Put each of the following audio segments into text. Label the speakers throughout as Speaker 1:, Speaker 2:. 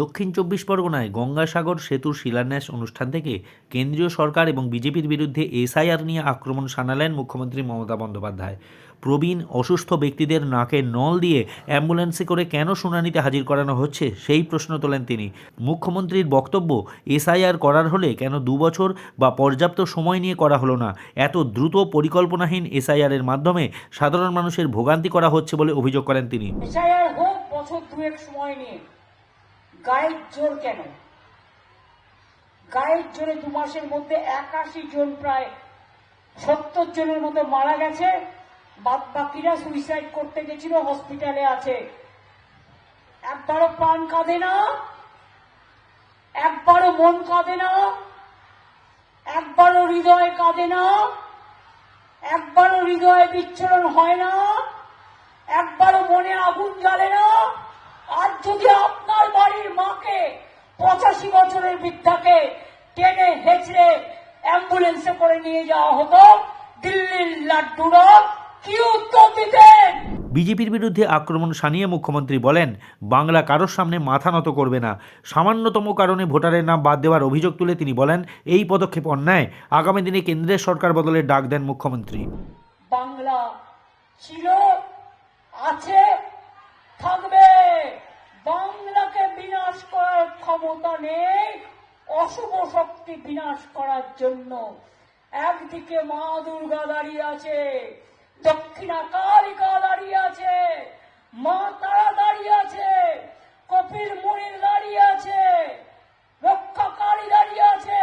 Speaker 1: দক্ষিণ চব্বিশ পরগনায় গঙ্গাসাগর সেতুর শিলান্যাস অনুষ্ঠান থেকে কেন্দ্রীয় সরকার এবং বিজেপির বিরুদ্ধে এসআইআর নিয়ে আক্রমণ শানালেন মুখ্যমন্ত্রী মমতা বন্দ্যোপাধ্যায়। প্রবীণ অসুস্থ ব্যক্তিদের নাকে নল দিয়ে অ্যাম্বুলেন্সে করে কেন শুনানিতে হাজির করানো হচ্ছে সেই প্রশ্ন তোলেন তিনি। মুখ্যমন্ত্রীর বক্তব্য, এসআইআর করার হলে কেন দু বছর বা পর্যাপ্ত সময় নিয়ে করা হলো না? এত দ্রুত পরিকল্পনাহীন এসআইআরের মাধ্যমে সাধারণ মানুষের ভোগান্তি করা হচ্ছে বলে অভিযোগ করেন তিনি।
Speaker 2: এসআইআর হোক বছর দুয়েক সময় নিয়ে গায়ের জোর কেন? গায়ের জোরে দু মাসের মধ্যে একাশি জন প্রায় সত্তর জনের মতো মারা গেছে। বাদ বাকিরা সুইসাইড করতে গেছিল হসপিটালে আছে। একবারও প্রাণ কাঁদে না, একবারও মন কাঁদে না, একবারও হৃদয় কাঁদে না, একবারও হৃদয়ে বিচ্ছরণ হয় না, একবারও মনে আগুন জ্বালে না আর যদি আপনার বাড়ির মাকে পঁচাশি বৃদ্ধাকে টেনে হেঁচড়ে অ্যাম্বুলেন্সে করে নিয়ে যাওয়া হতো। দিল্লির লাড্ডুরা কি উত্তর দিতেন?
Speaker 1: বিজেপির বিরুদ্ধে আক্রমণ শানিয়ে মুখ্যমন্ত্রী বলেন বাংলা কারোর সামনে মাথা নত করবে না। সামান্যতম কারণে ভোটারের নাম বাদ দেওয়ার অভিযোগ তুলে তিনি বলেন এই পদক্ষেপ অন্যায়। আগামী দিনে কেন্দ্রের সরকার বদলের ডাক দেন মুখ্যমন্ত্রী।
Speaker 2: বাংলা ছিল আছে থাকবে। বাংলাকে বিনাশ করার ক্ষমতা নেই। অশুভ শক্তি বিনাশ করার জন্য একদিকে মা দুর্গা দাঁড়িয়ে আছে, দক্ষিণা কালিকা দাঁড়িয়ে আছে, মা তারা দাঁড়িয়ে আছে, কপিল মুনির দাঁড়িয়ে আছে রক্ষা কালী দাঁড়িয়ে আছে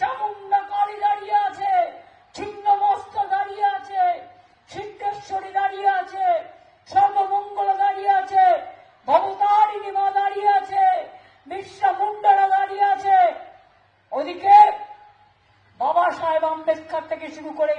Speaker 2: চামুন্ডা কালী দাঁড়িয়ে আছে ছিন্নমস্ত দাঁড়িয়ে আছে সিদ্ধেশ্বরী দাঁড়িয়ে আছে সর্বমঙ্গল দাঁড়িয়ে আছে ভবতারিণী মা দাঁড়িয়ে আছে বিশ্বা মুন্ডারা দাঁড়িয়ে আছে ওদিকে বাবা সাহেব আম্বেদকর থেকে শুরু করে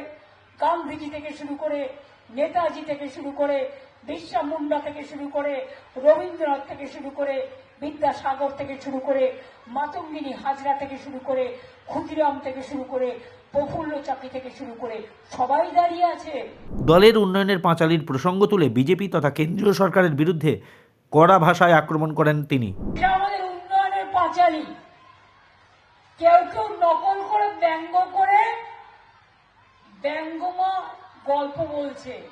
Speaker 2: গান্ধীজি থেকে শুরু করে নেতাজি থেকে শুরু করে বিশ্বা মুন্ডা থেকে শুরু করে রবীন্দ্রনাথ থেকে শুরু করে বিদ্যাসাগর থেকে শুরু করে মাতঙ্গিনী হাজরা থেকে শুরু করে ক্ষুদিরাম থেকে শুরু করে প্রফুল্ল চাকরি থেকে শুরু করে সবাই দাঁড়িয়ে আছে।
Speaker 1: দলের উন্নয়নের পাঁচালির প্রসঙ্গ তুলে বিজেপি তথা কেন্দ্রীয় সরকারের বিরুদ্ধে কড়া ভাষায় আক্রমণ করেন তিনি।
Speaker 2: এটা আমাদের উন্নয়নের পাঁচালী। কেউ কেউ নকল করে ব্যঙ্গ করে ব্যঙ্গমা গল্প বলছে।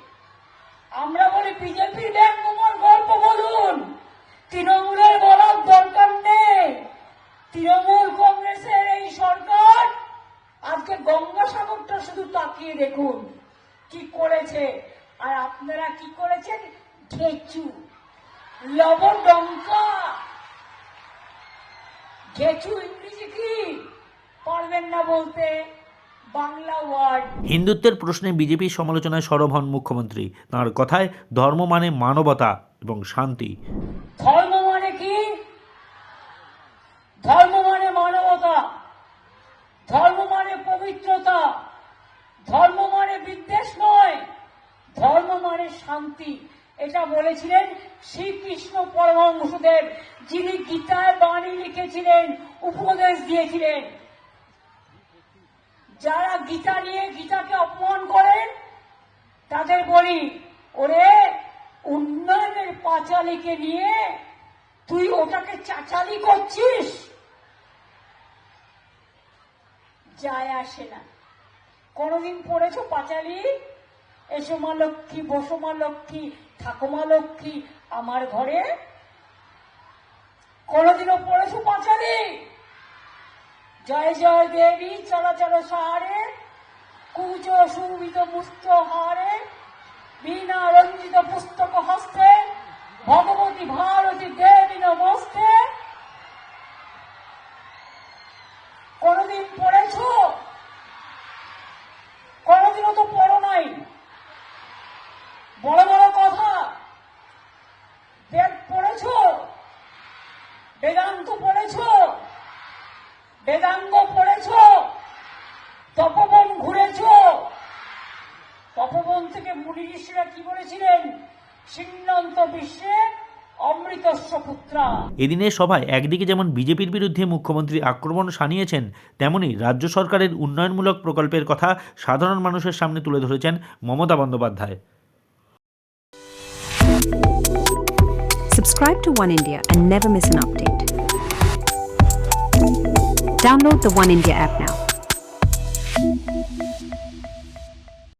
Speaker 2: আমরা বলি বিজেপি ব্যঙ্গমার গল্প বলুন। তৃণমূলের বলার দরকার নেই। তৃণমূল কংগ্রেসের এই সরকার, আজকে গঙ্গাসাগরটা শুধু তাকিয়ে দেখুন, কি করেছে। আর আপনারা কি করেছেন? ঘেচু। লবণ লঙ্কা। ঘেচু ইংরেজি কি? পারবেন না বলতে। বাংলা ওয়ার্ড।
Speaker 1: হিন্দুত্বের প্রশ্নে বিজেপির সমালোচনায় সরব হন মুখ্যমন্ত্রী। তাঁর কথায় ধর্ম মানে মানবতা এবং শান্তি।
Speaker 2: ধর্ম মানে কি? ধর্ম মানে মানবতা। ধর্ম মানে পবিত্রতা। ধর্ম মানে বিদ্বেষ নয় ধর্ম মানে শান্তি। এটা বলেছিলেন শ্রীকৃষ্ণ পরমহংসদেব যিনি গীতায় বাণী লিখেছিলেন উপদেশ দিয়েছিলেন। যারা গীতা নিয়ে গীতাকে অপমান করেন, তাদের বলি, ওরে উন্নয়নের পাঁচালিকে নিয়ে তুই ওটাকে চাচালি করছিস? যায় আসে না। কোনদিন পড়েছো পাঁচালি? এসো মা লক্ষ্মী, বসো মা লক্ষ্মী ঠাকুমা লক্ষ্মী, আমার ঘরে। কোনদিনও পড়েছো পাঁচালি? জয় জয় দেবী চলাচল সাহারে কুচ সুবিত মুস্ত হারে। বীণা রঞ্জিত পুস্তক হস্তে। ভগবতী ভারতী দেবী নমস্তে। কোনদিন পড়েছ? কোনদিনও তো পড়ো নাই। বড় বড় কথা। বেদ পড়েছ? বেদান্ত পড়েছ? বেদাঙ্গ পড়েছ? তপবন ঘুরেছ? তপবন থেকে মুনি ঋষিরা কি বলেছিলেন? সিন্নন্ত বিশ্বে
Speaker 1: এদিনের সভায় একদিকে যেমন বিজেপির বিরুদ্ধে মুখ্যমন্ত্রী আক্রমণ সানিয়েছেন তেমনি রাজ্য সরকারের উন্নয়নমূলক প্রকল্পের কথা সাধারণ মানুষের সামনে তুলে ধরেছেন Mamata Bandyopadhyay.
Speaker 3: Subscribe to One India and never miss an update. Download the One India app now.